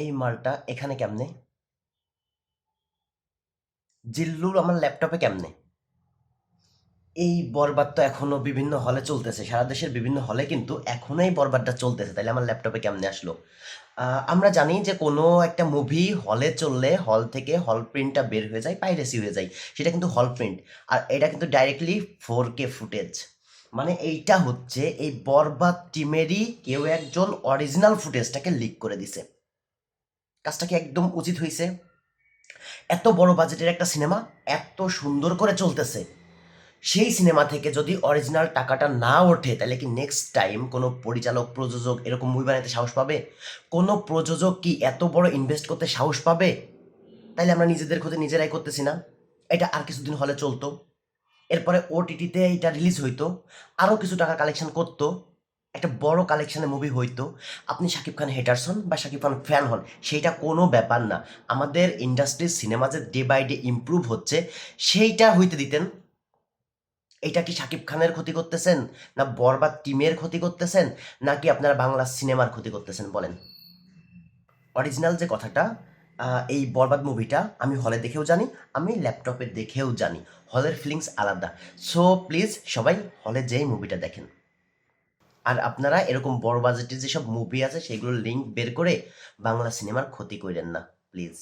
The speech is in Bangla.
এই মালটা এখানে কেমনে? জিল্লুর আমার ল্যাপটপে কেমনে? এই বরবাদ তো এখনও বিভিন্ন হলে চলতেছে, সারা দেশের বিভিন্ন হলে কিন্তু এখনও এই বরবাদটা চলতেছে, তাইলে আমার ল্যাপটপে কেমনে আসলো? আমরা জানি যে কোনো একটা মুভি হলে চললে হল থেকে হল প্রিন্টটা বের হয়ে যায়, পাইরেসি হয়ে যায়, সেটা কিন্তু হল প্রিন্ট, আর এটা কিন্তু ডাইরেক্টলি ফোর কে ফুটেজ। মানে এইটা হচ্ছে এই বরবাদ টিমেরই কেউ একজন অরিজিনাল ফুটেজটাকে লিক করে দিছে। কাজটা কি একদম উচিত হয়েছে এত বড় বাজেটের একটা সিনেমা এত সুন্দর করে চলতেছে। সেই সিনেমা থেকে যদি অরিজিনাল টাকাটা না ওঠে, তাহলে কি নেক্সট টাইম কোনো পরিচালক, প্রযোজক এরকম মুভি বানাতে সাহস পাবে? কোনো প্রযোজক কি এত বড় ইনভেস্ট করতে সাহস পাবে? তাইলে আমরা নিজেদের ক্ষতি নিজেরাই করতেছি না। এটা আর কিছুদিন হলে চলতো। এরপরে ওটিটিতে এটা রিলিজ হইতো। আরও কিছু টাকা কালেকশন করতো। একটা বড় কালেকশনে মুভি হইতো। আপনি শাকিব খান হেটার্স হন বা শাকিব খান ফ্যান হন, সেইটা কোনো ব্যাপার না। আমাদের ইন্ডাস্ট্রির সিনেমা যে ডে বাই ডে ইমপ্রুভ হচ্ছে, সেইটা হইতে দিতেন। এটা কি শাকিব খানের ক্ষতি করতেছেন? না বরবাদ টিমের ক্ষতি করতেছেন? নাকি আপনারা বাংলা সিনেমার ক্ষতি করতেছেন বলেন? অরিজিনাল যে কথাটা এই বরবাদ মুভিটা আমি হলে দেখেও জানি, আমি ল্যাপটপে দেখেও জানি। হলের ফিলিংস আলাদা। সো প্লিজ সবাই হলে যেই মুভিটা দেখেন। আর আপনারা এরকম বড় বাজেটের যেসব মুভি আছে, সেগুলোর লিঙ্ক বের করে বাংলা সিনেমার ক্ষতি করেন না প্লিজ